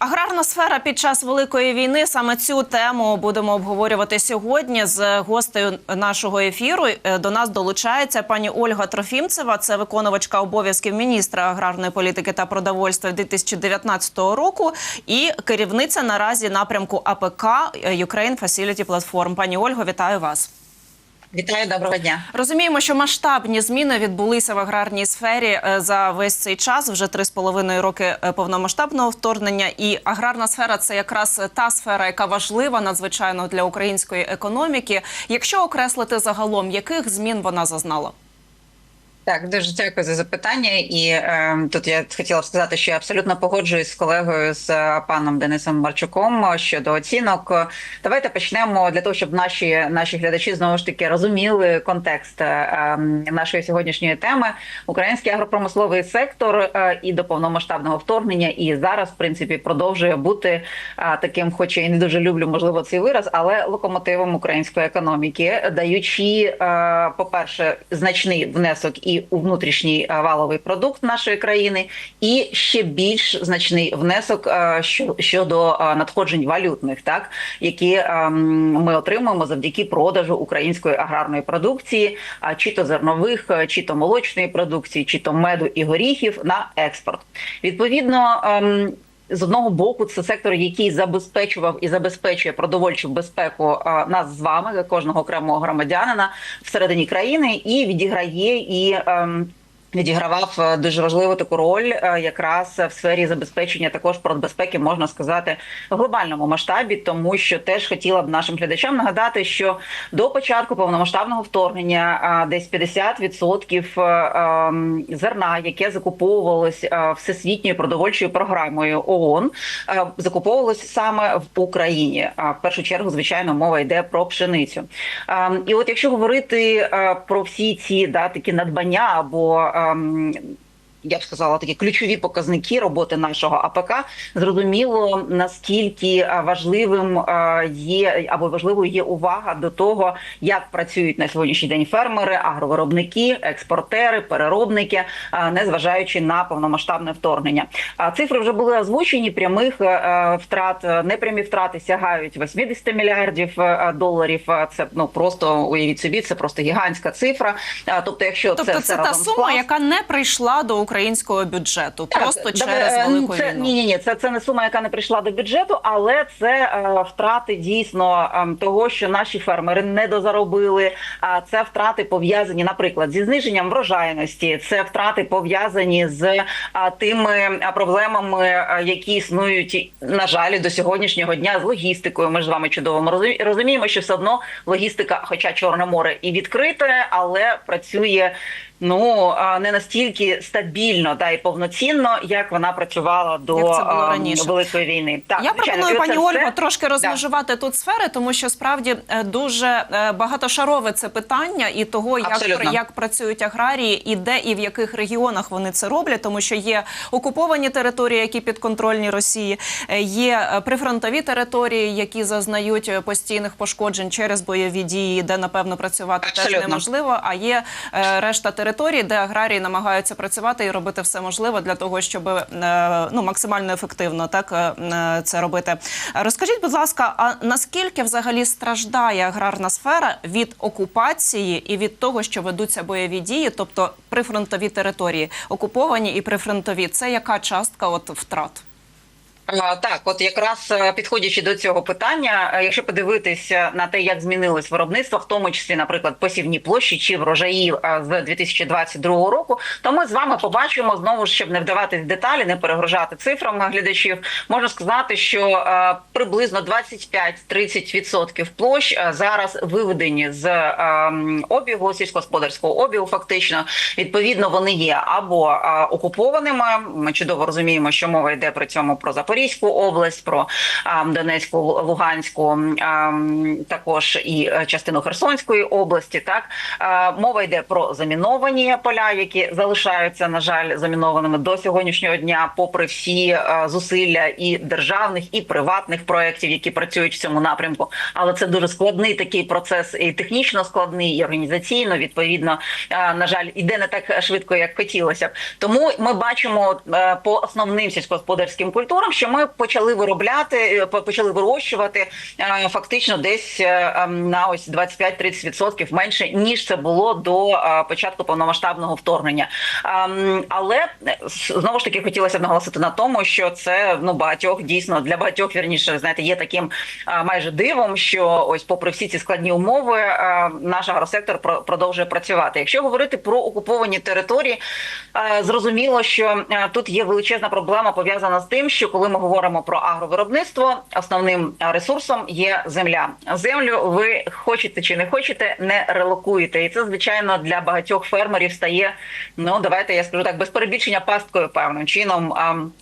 Аграрна сфера під час великої війни саме цю тему будемо обговорювати сьогодні з гостею нашого ефіру. Е, До нас долучається пані Ольга Трофімцева. Це виконувачка обов'язків міністра аграрної політики та продовольства 2019 року і керівниця наразі напрямку АПК е, Ukraine Facility Platform. Пані Ольго, вітаю вас. Вітаю, доброго дня. Розуміємо, що масштабні зміни відбулися в аграрній сфері е, за весь цей час. Вже три з половиною роки е, повномасштабного вторгнення. І аграрна сфера це якраз та сфера, яка важлива надзвичайно для української економіки. Якщо окреслити загалом, яких змін вона зазнала? Так, дуже дякую за запитання. І е, тут я хотіла сказати, що я абсолютно погоджуюсь з колегою з е, паном Денисом Марчуком щодо оцінок. Давайте почнемо для того, щоб наші наші глядачі знову ж таки розуміли контекст е, нашої сьогоднішньої теми. Український агропромисловий сектор е, і до повномасштабного вторгнення, і зараз, в принципі, продовжує бути е, таким, хоч і не дуже люблю, можливо, цей вираз, але локомотивом української економіки, даючи, е, по перше, значний внесок і у внутрішній е, валовий продукт нашої країни, і ще більш значний внесок е, що- щодо е, надходжень валютних, так які ем, ми отримуємо завдяки продажу української аграрної продукції, а чи то зернових, чи то молочної продукції, чи то меду і горіхів на експорт. Відповідно. Ем, з одного боку, це сектор, який забезпечував і забезпечує продовольчу безпеку нас з вами, кожного окремого громадянина всередині країни, і відіграє і. Відігравав е, дуже важливу таку роль е, якраз в сфері забезпечення також продбезпеки, можна сказати, в глобальному масштабі, тому що теж хотіла б нашим глядачам нагадати, що до початку повномасштабного вторгнення десь 50% е, ем, зерна, яке закуповувалось е, всесвітньою продовольчою програмою ООН, е, закуповувалось саме в Україні. В першу чергу, звичайно, мова йде про пшеницю. Ем, І от якщо говорити е, про всі ці да такі надбання або ем, я б сказала, такі ключові показники роботи нашого АПК. Зрозуміло, наскільки е, важливим е, є або важливою є увага до того, як працюють на сьогоднішній день фермери, агровиробники, експортери, переробники, е, незважаючи на повномасштабне вторгнення. А цифри вже були озвучені. Прямих втрат, непрямі втрати сягають 80 мільярдів доларів. Це ну просто уявіть собі, це просто гігантська цифра. Тобто, якщо Тобто, це, це, та сума, скласти- яка не прийшла до українського бюджету, так, просто добре, через е, велику це, війну. Ні, ні, ні, це, це не сума, яка не прийшла до бюджету, але це е, втрати дійсно е, того, що наші фермери не дозаробили. А це втрати пов'язані, наприклад, зі зниженням врожайності. Це втрати пов'язані з е, тими е, проблемами, е, які існують на жаль до сьогоднішнього дня з логістикою. Ми ж з вами чудово розумі- розуміємо, що все одно логістика, хоча Чорне море і відкрите, але працює. Ну не настільки стабільно та й повноцінно, як вона працювала до Як це було раніше. великої війни. Так Я звичайно, пропоную пані Ольго все- трошки розмежувати тут сфери, тому що справді е, дуже е, багатошарове це питання і того, як, Абсолютно. як працюють аграрії, і де і в яких регіонах вони це роблять, тому що є окуповані території, які підконтрольні Росії, е, є прифронтові території, які зазнають постійних пошкоджень через бойові дії, де напевно працювати теж неможливо. А є решта територій, де аграрії намагаються працювати і робити все можливе для того, щоб е, ну максимально ефективно так е, е, це робити. Розкажіть, будь ласка, а наскільки взагалі страждає аграрна сфера від окупації і від того, що ведуться бойові дії, тобто прифронтові території, окуповані і прифронтові, це яка частка от втрат? Так, от якраз е, підходячи до цього питання, е, якщо подивитися на те, як змінилось виробництво, в тому числі, наприклад, посівні площі чи врожаї е, з 2022 року, то ми з вами побачимо знову ж, щоб не вдаватись в деталі, не перегружати цифрами глядачів. Можна сказати, що приблизно 25-30% площ зараз виведені з обігу сільськогосподарського обігу. Фактично, відповідно, вони є або окупованими. Ми чудово розуміємо, що мова йде при цьому про Запорізьку область, про Донецьку, Луганську, а, також і е, частину Херсонської області. Так мова йде про заміновані поля, які залишаються на жаль замінованими до сьогоднішнього дня, попри всі е, зусилля і державних, і приватних проєктів, які працюють в цьому напрямку. Але це дуже складний такий процес, і технічно складний, і організаційно. Відповідно, на жаль, іде не так швидко, як хотілося б. Тому ми бачимо е, по основним сільськогосподарським культурам, що ми почали виробляти, е, почали вирощувати е, фактично десь е, ем, на ось 25-30% менше ніж це було до початку повномасштабного вторгнення. Ем, Але знову ж таки хотілося б наголосити на тому, що це ну багатьох дійсно для багатьох вірніше знаєте, є таким майже дивом, що ось, попри всі ці складні умови, наш агросектор продовжує працювати. Якщо говорити про окуповані території, зрозуміло, що тут є величезна проблема пов'язана з тим, що коли ми говоримо про агровиробництво, основним е, ресурсом є земля. Землю ви хочете чи не хочете, не релокуєте, і це звичайно для багатьох фермерів стає. Ну давайте я скажу так, без перебільшення пасткою певним чином. ем,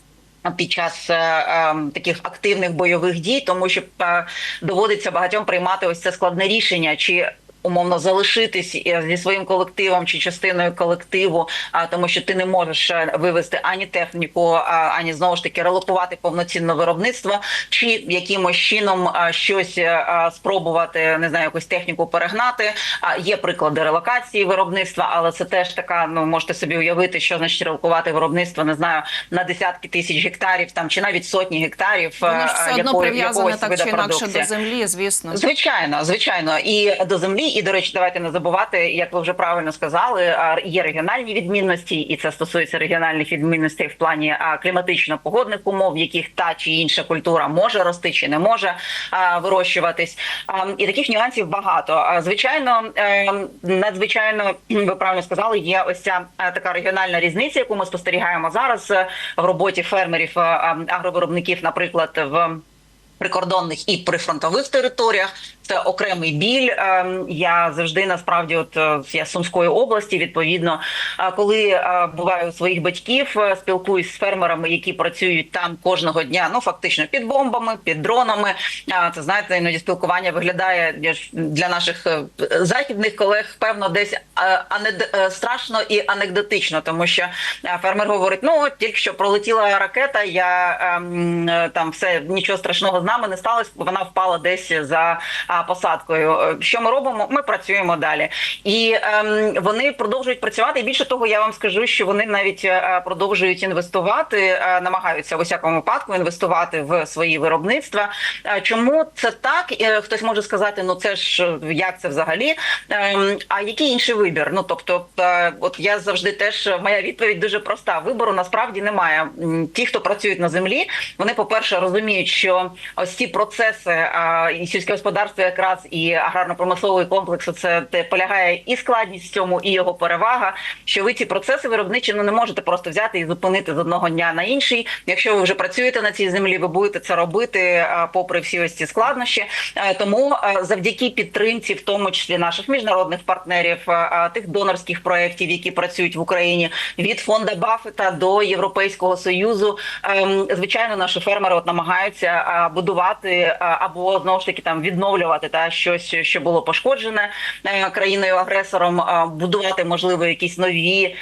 під час е, е, таких активних бойових дій, тому що е, доводиться багатьом приймати ось це складне рішення, чи умовно залишитись е, зі своїм колективом чи частиною колективу, а тому, що ти не можеш е, вивести ані техніку, ані знову ж таки релокувати повноцінне виробництво, чи якимось чином щось е, спробувати не знаю, якусь техніку перегнати. А є приклади релокації виробництва, але це теж така. Ну можете собі уявити, що значить релокувати виробництво, не знаю, на десятки тисяч гектарів там чи навіть сотні гектарів. Воно ж все одно прив'язане так чи інакше до землі, звісно. Звичайно, звичайно, і до землі, і до речі, давайте не забувати, як ви вже правильно сказали, є регіональні відмінності, і це стосується регіональних відмінностей в плані кліматично-погодних умов, в яких та чи інша культура може рости чи не може вирощуватись. І таких нюансів багато. Звичайно, е, надзвичайно ви правильно сказали, є ось ця е, така регіональна різниця, яку ми спостерігаємо зараз е, в роботі фермерів е, агровиробників, наприклад, в прикордонних і прифронтових територіях. Це окремий біль. Ем, Я завжди насправді, от е, я з Сумської області, відповідно, коли е, буваю у своїх батьків, е, спілкуюсь з фермерами, які працюють там кожного дня, ну фактично під бомбами, під дронами. Це знаєте, іноді спілкування виглядає для наших західних колег, певно, десь анед- страшно і анекдотично, тому що фермер говорить: ну тільки що пролетіла ракета, я ем, там все нічого страшного з нами не сталося. Вона впала десь за посадкою. Е, Що ми робимо? Ми працюємо далі, і ем, вони продовжують працювати. І більше того, я вам скажу, що вони навіть е, продовжують інвестувати, е, намагаються в усякому випадку інвестувати в свої виробництва. Чому це так? Хтось може сказати, ну це ж як це взагалі? Ем, А який інший вибір? Ну тобто, от я завжди теж моя відповідь дуже проста: вибору насправді немає. Ті, хто працюють на землі, вони, по-перше, розуміють, що ось ці процеси а, і сільське господарство, якраз і аграрно-промисловий комплекс, це те полягає і складність в цьому, і його перевага. Що ви ці процеси виробничі ну, не можете просто взяти і зупинити з одного дня на інший. Якщо ви вже працюєте на цій землі, ви будете це робити попри всі ось ці складнощі. Е, Тому е, завдяки підтримці, в тому числі наших міжнародних партнерів, е, е, тих донорських проєктів, які працюють в Україні, від фонда Баффета до Європейського союзу, ем, звичайно, наші фермери от намагаються е, будувати е, або знову ж таки там відновлювати та щось, що було пошкоджене е, країною агресором, будувати можливо якісь нові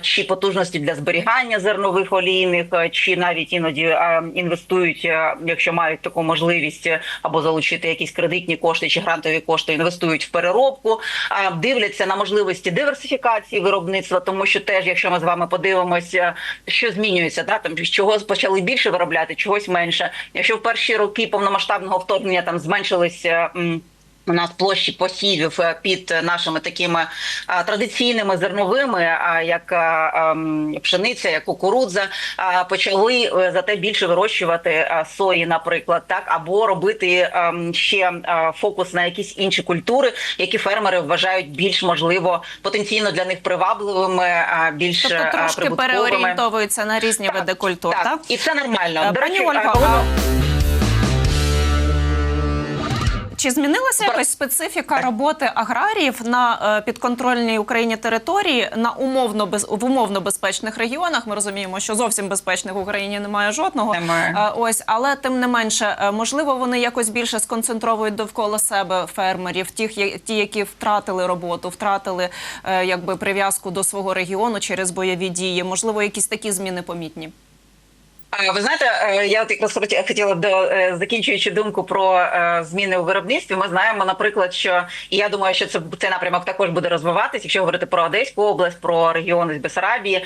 чи потужності для зберігання зернових олійних, е, чи навіть іноді е, інвестують, якщо мають таку можливість, або залучити якісь кредитні кошти чи грантові кошти, інвестують в переробку, дивляться на можливості диверсифікації виробництва, тому що теж, якщо ми з вами подивимося, що змінюється, да там чого почали більше виробляти, чогось менше. Якщо в перші роки повномасштабного вторгнення там зменшилися. У нас площі посівів е, під нашими такими традиційними зерновими, як пшениця, як кукурудза, почали е, зате більше вирощувати сої, наприклад, так або робити ще фокус на якісь інші культури, які фермери вважають більш можливо потенційно для них привабливими, більш Тобто трошки переорієнтовуються на різні Так, види культур, так? і це нормально. Е, До Пані речі, Ольга, коли Чи змінилася якась специфіка роботи аграріїв на е, підконтрольній Україні території на умовно без в умовно безпечних регіонах? Ми розуміємо, що зовсім безпечних в Україні немає жодного. Немає. Е, Ось, але тим не менше, е, можливо, вони якось більше сконцентровують довкола себе фермерів, тих, ті, які втратили роботу, втратили якби прив'язку до свого регіону через бойові дії. Можливо, якісь такі зміни помітні. Ви знаєте, е, я от якраз хотіла до е, закінчуючи думку про е, зміни у виробництві. Ми знаємо, наприклад, що і я думаю, що це цей напрямок також буде розвиватися. Якщо говорити про Одеську область, про регіони з Бесарабії,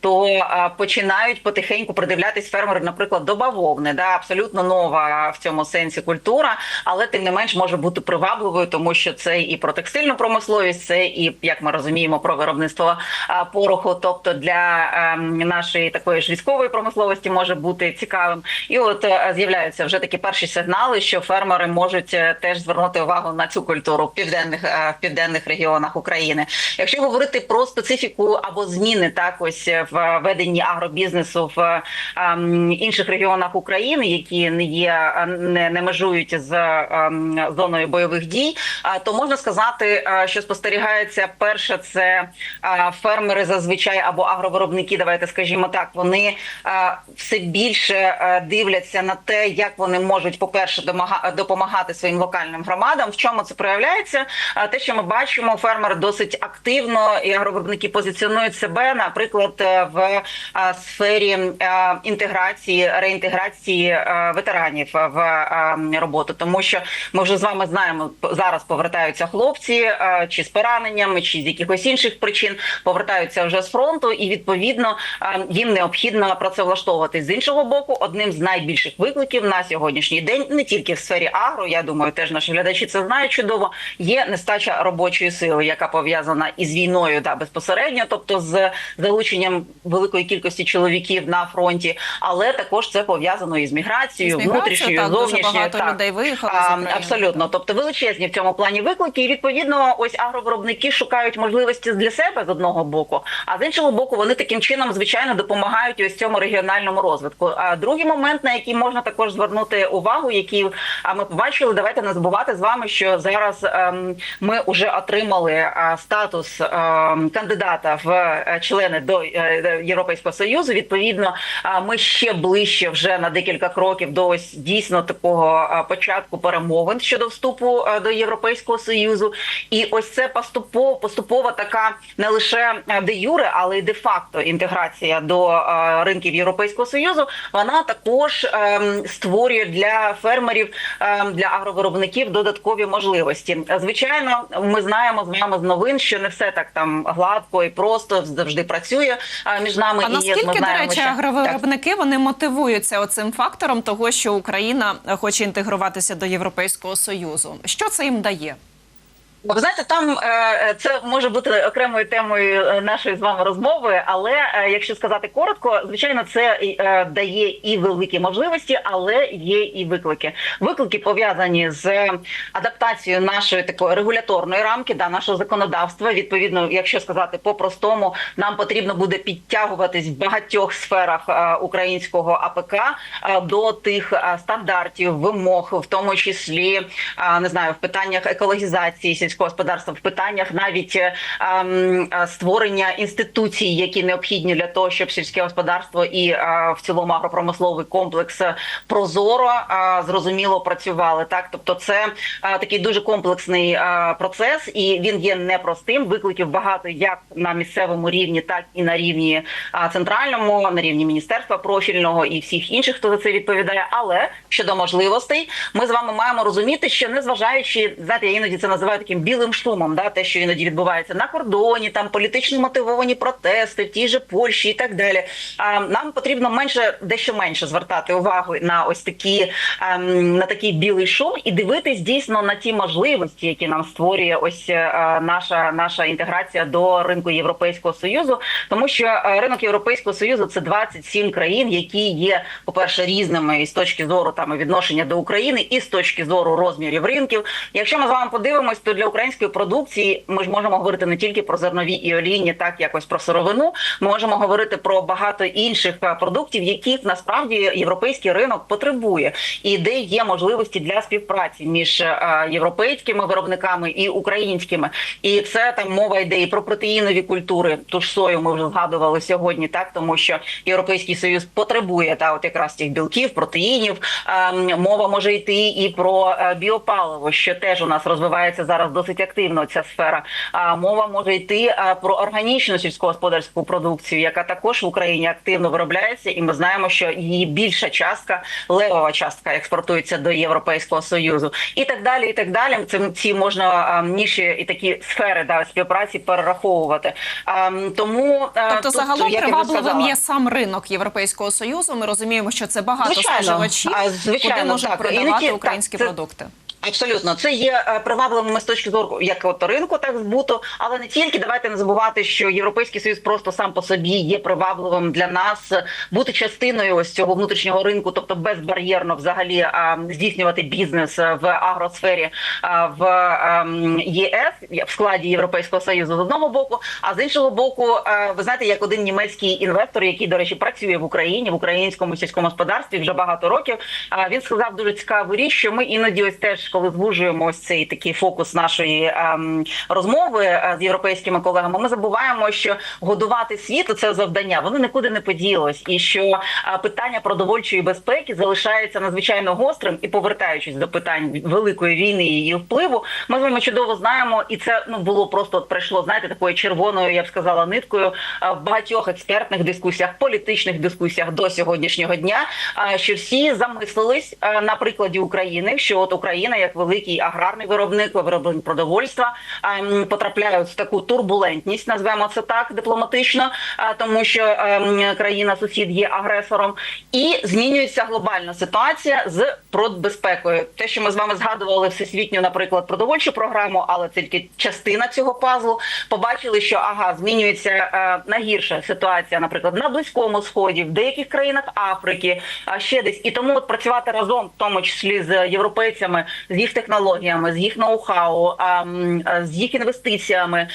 то починають потихеньку придивлятись фермери, наприклад, до бавовни, да абсолютно нова в цьому сенсі культура, але тим не менш може бути привабливою, тому що це і про текстильну промисловість, це і як ми розуміємо, про виробництво пороху, тобто для ем, нашої такої ж військової промисловості може бути цікавим. І от е, з'являються вже такі перші сигнали, що фермери можуть е, теж звернути увагу на цю культуру в південних е, в південних регіонах України. Якщо говорити про специфіку або зміни так ось в веденні агробізнесу в ем, інших регіонах України, які не є не, не межують з ем, зоною бойових дій, то можна сказати, що спостерігається перше, це фермери зазвичай або агровиробники. Давайте скажімо так, вони все більше е, дивляться на те, як вони можуть, по перше, допомагати своїм локальним громадам. В чому це проявляється? Е, Те, що ми бачимо, фермери досить активно і агровиробники позиціонують себе, наприклад, е, в сфері інтеграції реінтеграції ветеранів в роботу, тому що ми вже з вами знаємо, зараз повертаються хлопці чи з пораненнями, чи з якихось інших причин повертаються вже з фронту, і відповідно їм необхідно працевлаштовуватись з іншого боку. Одним з найбільших викликів на сьогоднішній день не тільки в сфері агро, я думаю, теж наші глядачі це знають чудово. Є нестача робочої сили, яка пов'язана із війною да безпосередньо, тобто з залученням великої кількості чоловіків на фронті, але також це пов'язано із міграцією, внутрішньою, так, дуже багато так. людей виїхали з України. Абсолютно, тобто величезні в цьому плані виклики, і відповідно, ось агровиробники шукають можливості для себе з одного боку, а з іншого боку, вони таким чином звичайно допомагають ось цьому регіональному розвитку. А другий момент, на який можна також звернути увагу, який а ми побачили, давайте не забувати з вами, що зараз ем, ми вже отримали е, статус ем, кандидата в е, члени до е, Європейського союзу. Відповідно, ми ще ближче вже на декілька кроків до ось дійсно такого початку перемовин щодо вступу до Європейського союзу. І ось це поступово поступова така не лише де юре, але й де факто інтеграція до ринків Європейського союзу. Вона також ем, створює для фермерів, ем, для агровиробників додаткові можливості. Звичайно, ми знаємо з вами з новин, що не все так там гладко і просто завжди працює е, між нами А і. Ми наскільки, до речі, що- агровиробники вони мотивуються оцим фактором того, що Україна хоче інтегруватися до Європейського союзу? Що це їм дає? Ви знаєте, там е, це може бути окремою темою е, нашої з вами розмови, але е, якщо сказати коротко, звичайно, це е, дає і великі можливості, але є і виклики. Виклики пов'язані з адаптацією нашої такої регуляторної рамки, да нашого законодавства. Відповідно, якщо сказати по-простому, нам потрібно буде підтягуватись в багатьох сферах е, українського АПК е, до тих е, стандартів, вимог, в тому числі е, не знаю, в питаннях екологізації сільського господарства, в питаннях навіть ем, створення інституцій, які необхідні для того, щоб сільське господарство і е, в цілому агропромисловий комплекс прозоро е, зрозуміло працювали. Так, тобто, це е, такий дуже комплексний е, процес, і він є непростим. Викликів багато як на місцевому рівні, так і на рівні е, центральному, на рівні міністерства профільного і всіх інших, хто за це відповідає. Але щодо можливостей, ми з вами маємо розуміти, що незважаючи знаєте, я іноді це називаю таким білим шумом, да, те, що іноді відбувається на кордоні, там політично мотивовані протести в тій же Польщі і так далі. А нам потрібно менше дещо менше звертати увагу на ось такі ем, на такий білий шум і дивитись дійсно на ті можливості, які нам створює ось е, наша наша інтеграція до ринку Європейського союзу, тому що е, ринок Європейського союзу це 27 країн, які є, по перше, різними і з точки зору там відношення до України, і з точки зору розмірів ринків. Якщо ми з вами подивимось, то для української продукції ми ж можемо говорити не тільки про зернові і олійні, так якось про сировину. Ми можемо говорити про багато інших е, продуктів, яких насправді європейський ринок потребує, і де є можливості для співпраці між е, європейськими виробниками і українськими. І це там мова йде і про протеїнові культури. Ту ж сою ми вже згадували сьогодні, так тому що європейський союз потребує та от якраз цих білків, протеїнів. Ем, Мова може йти і про е, біопаливо, що теж у нас розвивається зараз досить активно ця сфера. А мова може йти про органічну сільськогосподарську продукцію, яка також в Україні активно виробляється, і ми знаємо, що її більша частка, левова частка, експортується до Європейського союзу, і так далі. І так далі. Це ці можна ніші і такі сфери да, співпраці перераховувати. А, тому Тобто, тут, загалом як привабливим є сам ринок Європейського союзу. Ми розуміємо, що це багато Звичайно. споживачів, А, звичайно, куди можуть так. Продавати ті- українські так, це- продукти. Абсолютно, це є е, привабливими з точки зору як от ринку, так збуту, але не тільки давайте не забувати, що європейський союз просто сам по собі є привабливим для нас бути частиною ось цього внутрішнього ринку, тобто безбар'єрно взагалі здійснювати бізнес в агросфері в ем, ЄС в складі Європейського союзу з одного боку. А з іншого боку, е, ви знаєте, як один німецький інвестор, який до речі працює в Україні в українському сільському господарстві вже багато років. а, Він сказав дуже цікаву річ, що ми іноді ось теж, коли звужуємо ось цей такий фокус нашої ем, розмови е, з європейськими колегами, ми забуваємо, що годувати світ це завдання, воно нікуди не поділось, і що е, питання продовольчої безпеки залишається надзвичайно гострим і повертаючись до питань великої війни і її впливу, ми з вами чудово знаємо, і це ну було просто от прийшло, знаєте, такою червоною, я б сказала, ниткою е, в багатьох експертних дискусіях, політичних дискусіях до сьогоднішнього дня. Що всі замислились на прикладі України, що от Україна, як великий аграрний виробник, виробник продовольства, потрапляють в таку турбулентність, назвемо це так дипломатично, е, тому що ем, країна сусід є агресором, і змінюється глобальна ситуація з продбезпекою. Те, що ми з вами згадували всесвітню, наприклад, продовольчу програму, але тільки частина цього пазлу. Побачили, що ага, змінюється е, на ситуація, наприклад, на близькому сході, в деяких країнах Африки, а ще десь. І тому от працювати разом, в тому числі з європейцями, з їх технологіями, з їх ноу-хау, з їх інвестиціями,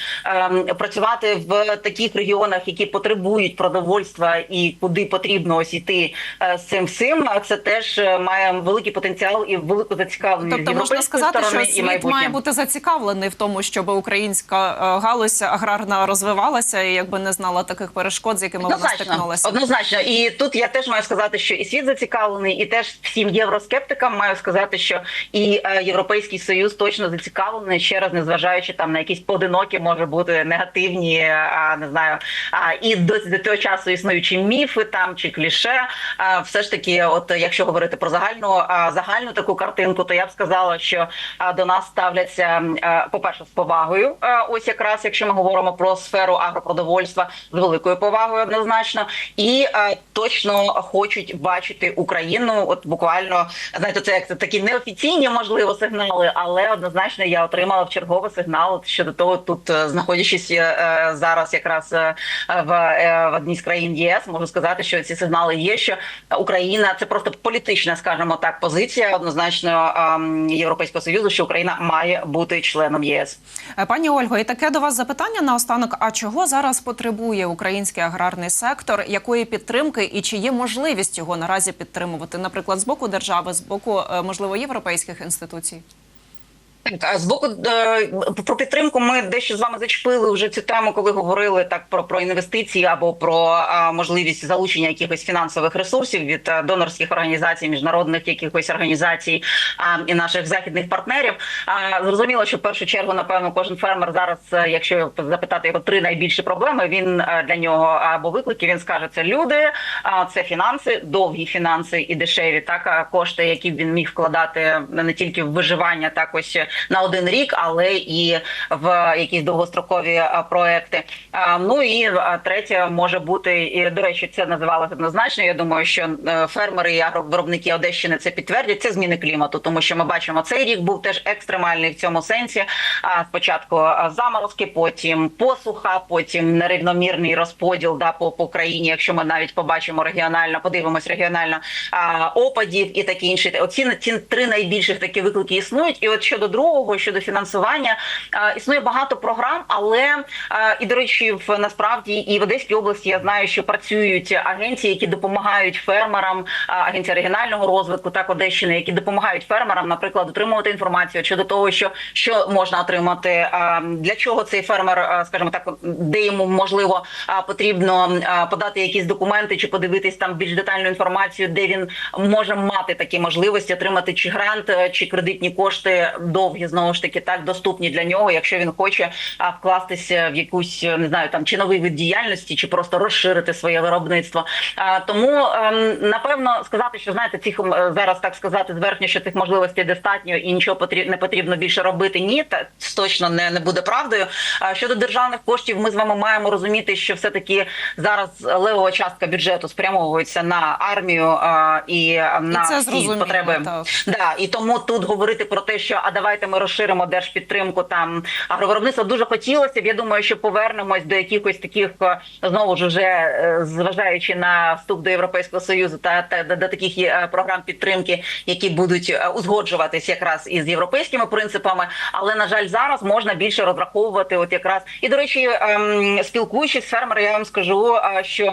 працювати в таких регіонах, які потребують продовольства і куди потрібно ось іти е, з цим всім. Це теж е, має великий потенціал і велику зацікавленість Тобто можна сказати, що світ має бути зацікавлений в тому, щоб українська е, галузь аграрна розвивалася і якби не знала таких перешкод, з якими вона стикнулася. однозначно, і тут я теж маю сказати, що і світ зацікавлений, і теж всім євроскептикам маю сказати, що і е, європейський союз точно зацікавлений ще раз, незважаючи там на якісь поодинокі, може бути негативні, е, а не знаю, а і до, до того часу існуючі міфи там чи кліше. А все ж таки, от якщо говорити про загальну загальну таку картинку, то я б сказала, що до нас ставляться по перше з повагою. Ось якраз якщо ми говоримо про сферу агропродовольства з великою повагою, однозначно, і точно хочуть бачити Україну. От буквально знаєте, це як це такі неофіційні можливо сигнали, але однозначно я отримала в черговий сигнал щодо того, тут е, знаходячись е, зараз якраз е, в, е, в одній з країн ЄС, можу сказати, що ці сигнали є. Що Україна це просто політична, скажімо так, позиція однозначно ем, Європейського союзу, що Україна має бути членом ЄС. Е, Пані Ольго, і таке до вас запитання на останок. А чого зараз потребує український аграрний сектор? Якої підтримки і чи є можливість його наразі підтримувати, наприклад, з боку держави, з боку е, можливо європейських інституцій? А з боку е, про підтримку ми дещо з вами зачепили вже цю тему, коли говорили так про, про інвестиції або про можливість залучення якихось фінансових ресурсів від донорських організацій, міжнародних якихось організацій і наших західних партнерів. Зрозуміло, що в першу чергу, напевно, кожен фермер зараз, е, якщо запитати його три найбільші проблеми, він е, для нього або виклики, він скаже це люди, це фінанси, довгі фінанси і дешеві, так кошти, які він міг вкладати не тільки в виживання, так ось на один рік, але і в якісь довгострокові проекти. Ну і третє може бути і до речі, це називалося однозначно. Я думаю, що е, фермери і агровиробники Одещини це підтвердять. Це зміни клімату, тому що ми бачимо, цей рік був теж екстремальний в цьому сенсі. А спочатку заморозки, потім посуха, потім нерівномірний розподіл да по, по країні. Якщо ми навіть побачимо регіонально, подивимось регіонально опадів і таке інше. Оці ці три найбільших такі виклики існують. І от щодо другого, щодо фінансування, існує багато програм, але і до речі, в насправді і в Одеській області я знаю, що працюють агенції, які допомагають фермерам, а, агенція регіонального розвитку, так Одещини, які допомагають фермерам, наприклад, отримувати інформацію щодо того, що що можна отримати, для чого цей фермер, скажімо так, де йому можливо потрібно подати якісь документи чи подивитись там більш детальну інформацію, де він може мати такі можливості отримати чи грант, е, чи кредитні кошти довгі довгі, знову ж таки, так доступні для нього, якщо він хоче вкластися в якусь не знаю там чи новий вид діяльності, чи просто розширити своє виробництво. А, тому ем, напевно сказати, що знаєте, цих ем, зараз так сказати зверхньо, що цих можливостей достатньо і нічого потрібно не потрібно більше робити. Ні, та точно не, не буде правдою. А щодо державних коштів, ми з вами маємо розуміти, що все таки зараз левова частка бюджету спрямовується на армію а, і на це всі потреби. так. Да, і тому тут говорити про те, що а давайте ми розширимо держпідтримку там агровиробництва дуже хотілося б. Я думаю, що повернемось до якихось таких е, знову ж уже е, зважаючи на вступ до Європейського союзу та, та до, таких е, програм підтримки, які будуть узгоджуватись якраз із європейськими принципами. Але на жаль, зараз можна більше розраховувати, от якраз і до речі, ем, спілкуючись з фермерами, я вам скажу, що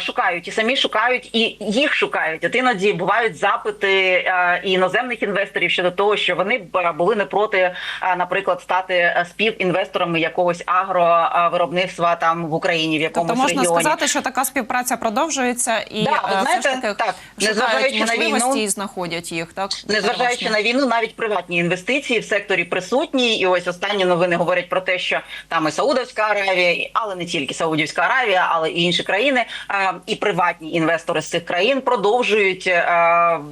шукають і самі шукають, і їх шукають. От іноді бувають запити іноземних інвесторів щодо того, що вони були не проти, е, наприклад, стати е, співінвесторами якогось агровиробництва там в Україні, в якомусь Тобто можна регіоні. сказати, що така співпраця продовжується і Да, ви е, знаєте, все ж таки так, незважаючи на війну- і знаходять їх. Так Незважаючи на війну, навіть приватні інвестиції в секторі присутні. І ось останні новини говорять про те, що там і Саудовська Аравія, але не тільки Саудівська Аравія, але і інші країни, е, і приватні інвестори з цих країн продовжують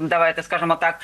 давайте скажемо так,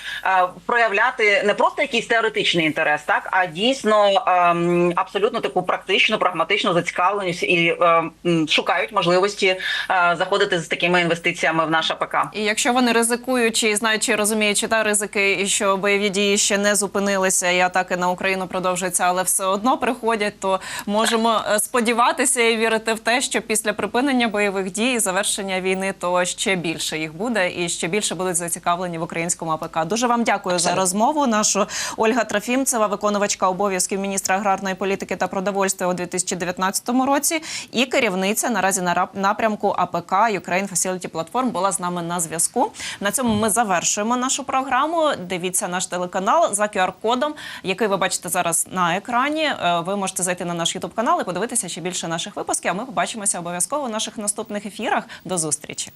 проявляти не просто якийсь теоретичний інтерес, так а дійсно ем, абсолютно таку практичну, прагматичну зацікавленість і е, м, шукають можливості е, заходити з такими інвестиціями в наш АПК. І якщо вони ризикуючи, знаючи, розуміючи та ризики, і що бойові дії ще не зупинилися, і атаки на Україну продовжуються, але все одно приходять, то можемо е, сподіватися і вірити в те, що після припинення бойових дій і завершення війни, то ще більше їх буде, і ще більше будуть зацікавлені в українському АПК. Дуже вам дякую за розмову. Нашу Ольга Трофімцева, виконувачка обов'язків міністра аграрної політики та продовольства у 2019 році, і керівниця наразі на напрямку АПК Ukraine Facility Platform була з нами на зв'язку. На цьому ми завершуємо нашу програму. Дивіться наш телеканал за QR-кодом, який ви бачите зараз на екрані. Е, Ви можете зайти на наш YouTube канал і подивитися ще більше наших випусків. А ми побачимося обов'язково в наших наступних ефірах. До зустрічі.